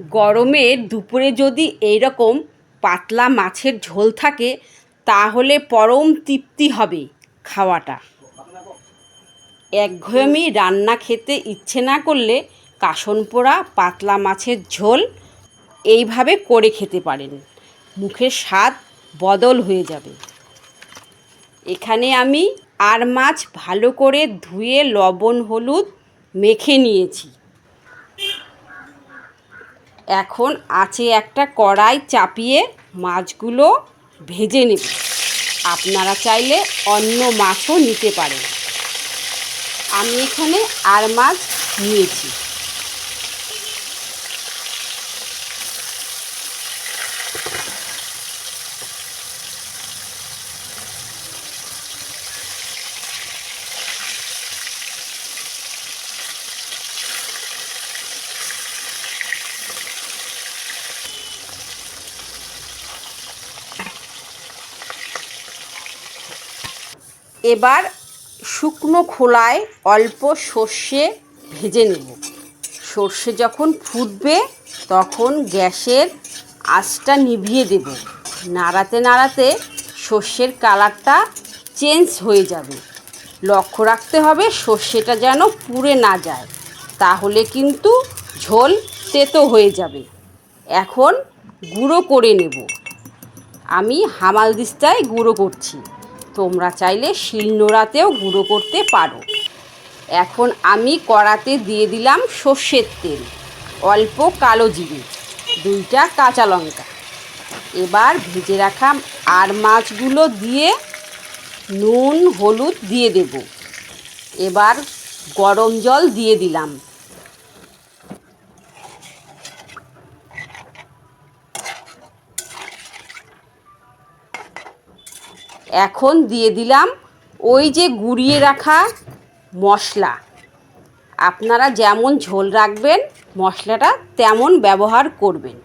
গরমে দুপুরে যদি এইরকম পাতলা মাছের ঝোল থাকে, তাহলে পরম তৃপ্তি হবে খাওয়াটা। একঘেয়েমি রান্না খেতে ইচ্ছে না করলে কাসন পোড়া পাতলা মাছের ঝোল এইভাবে করে খেতে পারেন। মুখের স্বাদ বদল হয়ে যাবে। এখানে আমি আর মাছ ভালো করে ধুয়ে লবণ, হলুদ মেখে নিয়েছি। এখন আছে একটা কড়াই চাপিয়ে মাছগুলো ভেজে নেব। আপনারা চাইলে অন্য মাছও নিতে পারেন। আমি এখানে আর মাছ নিয়েছি। এবার শুকনো খোলায় অল্প সর্ষে ভেজে নেব। সর্ষে যখন ফুটবে, তখন গ্যাসের আঁচটা নিভিয়ে দেব। নাড়াতে নাড়াতে সর্ষের কালারটা চেঞ্জ হয়ে যাবে। লক্ষ্য রাখতে হবে, সর্ষেটা যেন পুড়ে না যায়, তাহলে কিন্তু ঝোল তেতো হয়ে যাবে। এখন গুঁড়ো করে নেব। আমি হামাল দিস্তায় গুঁড়ো করছি। তোমরা চাইলে শিলনোড়াতেও গুঁড়ো করতে পারো। এখন আমি কড়াতে দিয়ে দিলাম সর্ষের তেল, অল্প কালো জিরে, দুইটা কাঁচা লঙ্কা। এবার ভেজে রাখা আর মাছগুলো দিয়ে নুন, হলুদ দিয়ে দেব। এবার গরম জল দিয়ে দিলাম। এখন দিয়ে দিলাম ওই যে গুঁড়িয়ে রাখা মশলা। আপনারা যেমন ঝোল রাখবেন, মশলাটা তেমন ব্যবহার করবেন।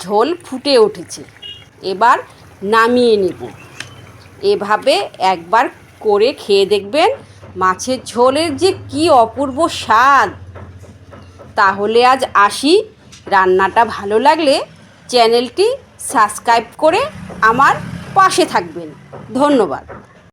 ঝোল ফুটে উঠেছে। এবার নামিয়ে নেব। এভাবে একবার করে খেয়ে দেখবেন মাছের ঝোলের যে কি অপূর্ব স্বাদ। তাহলে আজ আসি। রান্নাটা ভালো লাগলে চ্যানেলটি সাবস্ক্রাইব করে আমার পাশে থাকবেন। ধন্যবাদ।